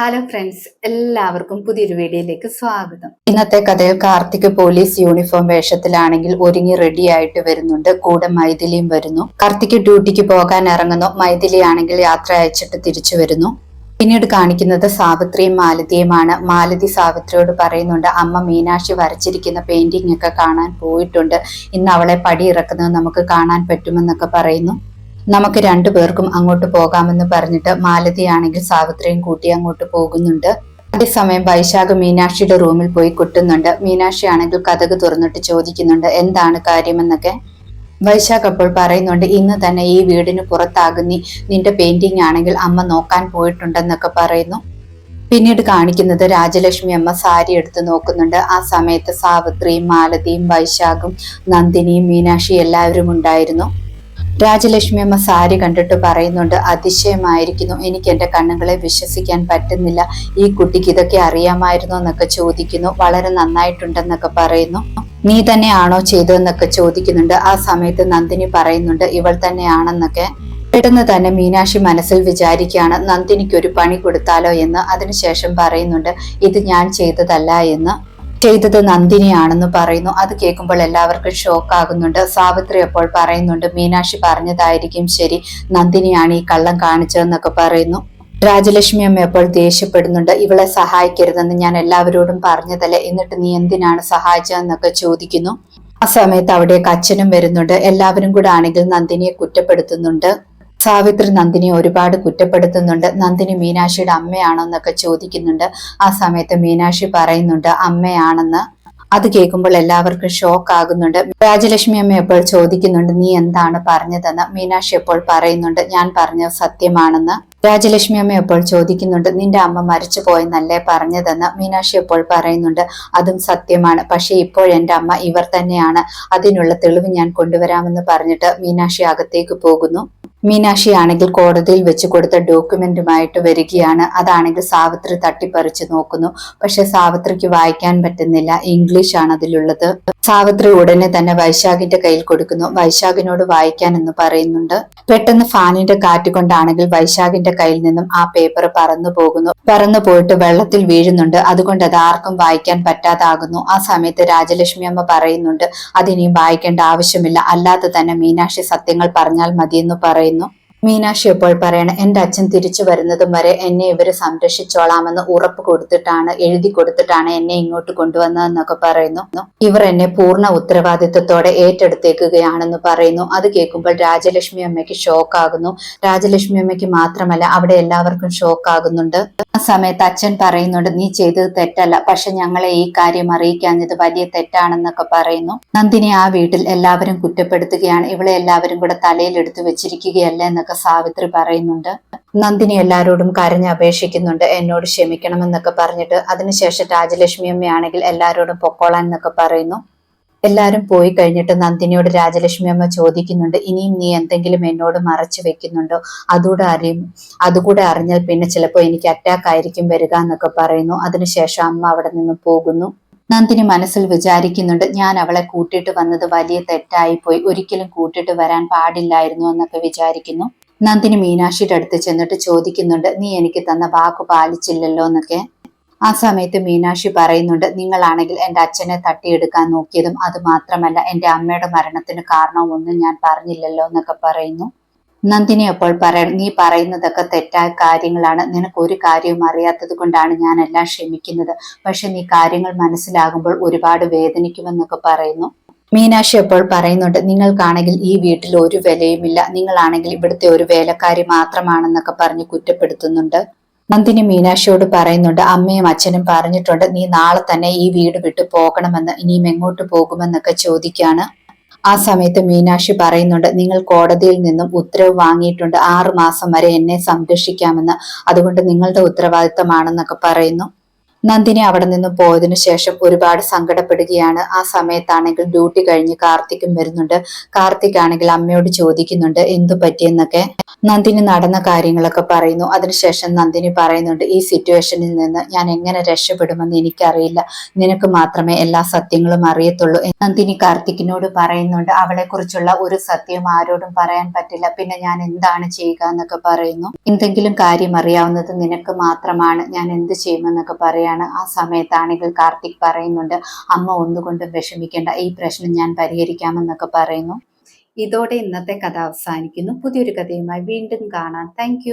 Hello friends എല്ലാവർക്കും പുതിയൊരു വീഡിയോയിലേക്ക് സ്വാഗതം. ഇന്നത്തെ കഥയിൽ കാർത്തിക് പോലീസ് യൂണിഫോം വേഷത്തിലാണെങ്കിൽ ഒരുങ്ങി റെഡി ആയിട്ട് വരുന്നുണ്ട്. കൂടെ മൈഥിലിയും വരുന്നു. കാർത്തിക് ഡ്യൂട്ടിക്ക് പോകാൻ ഇറങ്ങുന്നു. മൈഥിലി ആണെങ്കിൽ യാത്ര അയച്ചിട്ട് തിരിച്ചു വരുന്നു. പിന്നീട് കാണിക്കുന്നത് സാവിത്രിയും മാലതിയുമാണ്. മാലതി സാവിത്രിയോട് പറയുന്നുണ്ട് അമ്മ മീനാക്ഷി വരച്ചിരിക്കുന്ന പെയിന്റിംഗ് ഒക്കെ കാണാൻ പോയിട്ടുണ്ട്. ഇന്ന് അവളെ പടി ഇറക്കുന്നത് നമുക്ക് കാണാൻ പറ്റുമെന്നൊക്കെ പറയുന്നു. നമുക്ക് രണ്ടു പേർക്കും അങ്ങോട്ട് പോകാമെന്ന് പറഞ്ഞിട്ട് മാലതിയാണെങ്കിൽ സാവിത്രിയും കൂട്ടി അങ്ങോട്ട് പോകുന്നുണ്ട്. അതേസമയം വൈശാഖ് മീനാക്ഷിയുടെ റൂമിൽ പോയി കുട്ടുന്നുണ്ട്. മീനാക്ഷി ആണെങ്കിൽ കഥക് തുറന്നിട്ട് ചോദിക്കുന്നുണ്ട് എന്താണ് കാര്യമെന്നൊക്കെ വൈശാഖ് അപ്പോൾ പറയുന്നുണ്ട് ഇന്ന് തന്നെ ഈ വീടിന് പുറത്താകുന്നി നിന്റെ പെയിന്റിംഗ് ആണെങ്കിൽ അമ്മ നോക്കാൻ പോയിട്ടുണ്ടെന്നൊക്കെ പറയുന്നു. പിന്നീട് കാണിക്കുന്നത് രാജലക്ഷ്മി അമ്മ സാരി എടുത്ത് നോക്കുന്നുണ്ട്. ആ സമയത്ത് സാവിത്രിയും മാലതിയും വൈശാഖും നന്ദിനിയും മീനാക്ഷി എല്ലാവരും ഉണ്ടായിരുന്നു. രാജലക്ഷ്മി അമ്മ സാരി കണ്ടിട്ട് പറയുന്നുണ്ട് അതിശയമായിരിക്കുന്നു. എനിക്ക് എന്റെ കണ്ണുകളെ വിശ്വസിക്കാൻ പറ്റുന്നില്ല. ഈ കുട്ടിക്ക് ഇതൊക്കെ അറിയാമായിരുന്നോ എന്നൊക്കെ ചോദിക്കുന്നു. വളരെ നന്നായിട്ടുണ്ടെന്നൊക്കെ പറയുന്നു. നീ തന്നെയാണോ ചെയ്തതെന്നൊക്കെ ചോദിക്കുന്നുണ്ട്. ആ സമയത്ത് നന്ദിനി പറയുന്നുണ്ട് ഇവൾ തന്നെയാണെന്നൊക്കെ. പെട്ടെന്ന് തന്നെ മീനാക്ഷി മനസ്സിൽ വിചാരിക്കുകയാണ് നന്ദിനിക്ക് ഒരു പണി കൊടുത്താലോ എന്ന്. അതിനുശേഷം പറയുന്നുണ്ട് ഇത് ഞാൻ ചെയ്തതല്ല എന്ന്. ചെയ്തത് നന്ദിനിയാണെന്ന് പറയുന്നു. അത് കേൾക്കുമ്പോൾ എല്ലാവർക്കും ഷോക്ക് ആകുന്നുണ്ട് സാവിത്രി അപ്പോൾ പറയുന്നുണ്ട് മീനാക്ഷി പറഞ്ഞതായിരിക്കും ശരി. നന്ദിനിയാണ് ഈ കള്ളം കാണിച്ചതെന്നൊക്കെ പറയുന്നു. രാജലക്ഷ്മി അമ്മ അപ്പോൾ ദേഷ്യപ്പെടുന്നുണ്ട്. ഇവളെ സഹായിക്കരുതെന്ന് ഞാൻ എല്ലാവരോടും പറഞ്ഞതല്ലേ? എന്നിട്ട് നീ എന്തിനാണ് സഹായിച്ചതെന്നൊക്കെ ചോദിക്കുന്നു. ആ സമയത്ത് അവിടേക്ക് അച്ഛനും വരുന്നുണ്ട്. എല്ലാവരും കൂടെ ആണെങ്കിൽ നന്ദിനിയെ കുറ്റപ്പെടുത്തുന്നുണ്ട്. സാവിത്രി നന്ദിനി ഒരുപാട് കുറ്റപ്പെടുത്തുന്നുണ്ട്. നന്ദിനി മീനാക്ഷിയുടെ അമ്മയാണോ എന്നൊക്കെ ചോദിക്കുന്നുണ്ട്. ആ സമയത്ത് മീനാക്ഷി പറയുന്നുണ്ട് അമ്മയാണെന്ന്. അത് കേൾക്കുമ്പോൾ എല്ലാവർക്കും ഷോക്ക് ആകുന്നുണ്ട് രാജലക്ഷ്മി അമ്മ എപ്പോൾ ചോദിക്കുന്നുണ്ട് നീ എന്താണ് പറഞ്ഞതെന്ന്? മീനാക്ഷി എപ്പോൾ പറയുന്നുണ്ട് ഞാൻ പറഞ്ഞത് സത്യമാണെന്ന്. രാജലക്ഷ്മി അമ്മ എപ്പോൾ ചോദിക്കുന്നുണ്ട്? നിന്റെ അമ്മ മരിച്ചു പോയെന്നല്ലേ പറഞ്ഞതെന്ന് മീനാക്ഷി എപ്പോൾ പറയുന്നുണ്ട്? അതും സത്യമാണ്. പക്ഷെ ഇപ്പോൾ എന്റെ അമ്മ ഇവർ തന്നെയാണ്. അതിനുള്ള തെളിവ് ഞാൻ കൊണ്ടുവരാമെന്ന് പറഞ്ഞിട്ട് മീനാക്ഷി അകത്തേക്ക് പോകുന്നു. മീനാക്ഷി ആണെങ്കിൽ കോടതിയിൽ വെച്ച് കൊടുത്ത ഡോക്യുമെന്റുമായിട്ട് വരികയാണ്. അതാണെങ്കിൽ സാവിത്രി തട്ടിപ്പറിച്ചു നോക്കുന്നു. പക്ഷെ സാവിത്രിക്ക് വായിക്കാൻ പറ്റുന്നില്ല. ഇംഗ്ലീഷ് ആണ് അതിലുള്ളത്. സാവിത്രി ഉടനെ തന്നെ വൈശാഖിന്റെ കയ്യിൽ കൊടുക്കുന്നു. വൈശാഖിനോട് വായിക്കാൻ എന്ന് പറയുന്നുണ്ട്. പെട്ടെന്ന് ഫാനിന്റെ കാറ്റ് കൊണ്ടാണെങ്കിൽ വൈശാഖിന്റെ കയ്യിൽ നിന്നും ആ പേപ്പർ പറന്നു പോകുന്നു. പറന്നു പോയിട്ട് വെള്ളത്തിൽ വീഴുന്നുണ്ട്. അതുകൊണ്ട് അത് ആർക്കും വായിക്കാൻ പറ്റാതാകുന്നു. ആ സമയത്ത് രാജലക്ഷ്മി അമ്മ പറയുന്നുണ്ട് അതിനിയും വായിക്കേണ്ട ആവശ്യമില്ല. അല്ലാതെ തന്നെ മീനാക്ഷി സത്യങ്ങൾ പറഞ്ഞാൽ മതിയെന്ന് പറയുന്നു. മീനാക്ഷി എപ്പോൾ പറയണം എന്റെ അച്ഛൻ തിരിച്ചു വരുന്നതും വരെ എന്നെ ഇവർ സംരക്ഷിച്ചോളാമെന്ന് ഉറപ്പ് കൊടുത്തിട്ടാണ് എഴുതി കൊടുത്തിട്ടാണ് എന്നെ ഇങ്ങോട്ട് കൊണ്ടുവന്നതെന്നൊക്കെ പറയുന്നു. ഇവർ എന്നെ പൂർണ ഉത്തരവാദിത്വത്തോടെ ഏറ്റെടുത്തേക്കുകയാണെന്ന് പറയുന്നു. അത് കേൾക്കുമ്പോൾ രാജലക്ഷ്മി അമ്മയ്ക്ക് ഷോക്ക് ആകുന്നു. രാജലക്ഷ്മി അമ്മയ്ക്ക് മാത്രമല്ല അവിടെ എല്ലാവർക്കും ഷോക്ക് ആകുന്നുണ്ട്. ആ സമയത്ത് അച്ഛൻ പറയുന്നുണ്ട് നീ ചെയ്തത് തെറ്റല്ല. പക്ഷെ ഞങ്ങളെ ഈ കാര്യം അറിയിക്കാഞ്ഞത് വലിയ തെറ്റാണെന്നൊക്കെ പറയുന്നു. നന്ദിനി ആ വീട്ടിൽ എല്ലാവരും കുറ്റപ്പെടുത്തുകയാണ്. ഇവളെ എല്ലാവരും കൂടെ തലയിൽ എടുത്തു വെച്ചിരിക്കുകയല്ല എന്നൊക്കെ സാവിത്രി പറയുന്നുണ്ട്. നന്ദിനി എല്ലാരോടും കരഞ്ഞ് അപേക്ഷിക്കുന്നുണ്ട്. എന്നോട് ക്ഷമിക്കണമെന്നൊക്കെ പറഞ്ഞിട്ട് അതിനുശേഷം രാജലക്ഷ്മി അമ്മയാണെങ്കിൽ എല്ലാരോടും പൊക്കോളാൻ എന്നൊക്കെ പറയുന്നു. എല്ലാവരും പോയി കഴിഞ്ഞിട്ട് നന്ദിനിയോട് രാജലക്ഷ്മി അമ്മ ചോദിക്കുന്നുണ്ട് ഇനിയും നീ എന്തെങ്കിലും എന്നോട് മറച്ചു വെക്കുന്നുണ്ടോ? അതുകൂടെ അറിയും അതുകൂടെ അറിഞ്ഞാൽ പിന്നെ ചിലപ്പോൾ എനിക്ക് അറ്റാക്ക് ആയിരിക്കും വരിക എന്നൊക്കെ പറയുന്നു. അതിനുശേഷം അമ്മ അവിടെ നിന്ന് പോകുന്നു. നന്ദിനി മനസ്സിൽ വിചാരിക്കുന്നുണ്ട് ഞാൻ അവളെ കൂട്ടിയിട്ട് വന്നത് വലിയ തെറ്റായി പോയി ഒരിക്കലും കൂട്ടിയിട്ട് വരാൻ പാടില്ലായിരുന്നു എന്നൊക്കെ വിചാരിക്കുന്നു. നന്ദിനി മീനാക്ഷിയുടെ അടുത്ത് ചെന്നിട്ട് ചോദിക്കുന്നുണ്ട് നീ എനിക്ക് തന്ന വാക്ക് പാലിച്ചില്ലല്ലോ എന്നൊക്കെ. ആ സമയത്ത് മീനാക്ഷി പറയുന്നുണ്ട് നിങ്ങളാണെങ്കിൽ എന്റെ അച്ഛനെ തട്ടിയെടുക്കാൻ നോക്കിയതും അത് മാത്രമല്ല എന്റെ അമ്മയുടെ മരണത്തിന് കാരണവും ഒന്നും ഞാൻ പറഞ്ഞില്ലല്ലോ എന്നൊക്കെ പറയുന്നു. നന്ദിനി അപ്പോൾ പറയണം നീ പറയുന്നതൊക്കെ തെറ്റായ കാര്യങ്ങളാണ്. നിനക്ക് ഒരു കാര്യവും അറിയാത്തത് കൊണ്ടാണ് ഞാൻ എല്ലാം ക്ഷമിക്കുന്നത്. പക്ഷെ നീ കാര്യങ്ങൾ മനസ്സിലാകുമ്പോൾ ഒരുപാട് വേദനിക്കുമെന്നൊക്കെ പറയുന്നു. മീനാക്ഷി അപ്പോൾ പറയുന്നുണ്ട് നിങ്ങൾക്കാണെങ്കിൽ ഈ വീട്ടിൽ ഒരു വിലയുമില്ല. നിങ്ങളാണെങ്കിൽ ഇവിടുത്തെ ഒരു വേലക്കാരി മാത്രമാണെന്നൊക്കെ പറഞ്ഞ് കുറ്റപ്പെടുത്തുന്നുണ്ട്. നന്ദിനി മീനാക്ഷിയോട് പറയുന്നുണ്ട് അമ്മയും അച്ഛനും പറഞ്ഞിട്ടുണ്ട് നീ നാളെ തന്നെ ഈ വീട് വിട്ടു പോകണമെന്ന് ഇനിയും എങ്ങോട്ട് പോകുമെന്നൊക്കെ ചോദിക്കാണ്. ആ സമയത്ത് മീനാക്ഷി പറയുന്നുണ്ട് നിങ്ങൾ കോടതിയിൽ നിന്നും ഉത്തരവ് വാങ്ങിയിട്ടുണ്ട് ആറു മാസം വരെ എന്നെ സംരക്ഷിക്കാമെന്ന് അതുകൊണ്ട് നിങ്ങളുടെ ഉത്തരവാദിത്തമാണെന്നൊക്കെ പറയുന്നു. നന്ദിനി അവിടെ നിന്ന് പോയതിനു ശേഷം ഒരുപാട് സങ്കടപ്പെടുകയാണ്. ആ സമയത്താണെങ്കിൽ ഡ്യൂട്ടി കഴിഞ്ഞ് കാർത്തിക്കും വരുന്നുണ്ട്. കാർത്തിക് ആണെങ്കിൽ അമ്മയോട് ചോദിക്കുന്നുണ്ട് എന്തു പറ്റിയെന്നൊക്കെ? നന്ദിനി നടന്ന കാര്യങ്ങളൊക്കെ പറയുന്നു. അതിനുശേഷം നന്ദിനി പറയുന്നുണ്ട് ഈ സിറ്റുവേഷനിൽ നിന്ന് ഞാൻ എങ്ങനെ രക്ഷപ്പെടുമെന്ന് എനിക്കറിയില്ല. നിനക്ക് മാത്രമേ എല്ലാ സത്യങ്ങളും അറിയത്തുള്ളൂ. നന്ദിനി കാർത്തിക്കിനോട് പറയുന്നുണ്ട് അവളെ കുറിച്ചുള്ള ഒരു സത്യം ആരോടും പറയാൻ പറ്റില്ല. പിന്നെ ഞാൻ എന്താണ് ചെയ്യുക എന്നൊക്കെ പറയുന്നു. എന്തെങ്കിലും കാര്യം അറിയാവുന്നത് നിനക്ക് മാത്രമാണ്. ഞാൻ എന്ത് ചെയ്യുമെന്നൊക്കെ പറയാണ് ആ സമയത്താണെങ്കിൽ കാർത്തിക് പറയുന്നുണ്ട് അമ്മ ഒന്നുകൊണ്ടും വിഷമിക്കേണ്ട. ഈ പ്രശ്നം ഞാൻ പരിഹരിക്കാമെന്നൊക്കെ പറയുന്നു. ഇതോടെ ഇന്നത്തെ കഥ അവസാനിക്കുന്നു. പുതിയൊരു കഥയുമായി വീണ്ടും കാണാം. താങ്ക്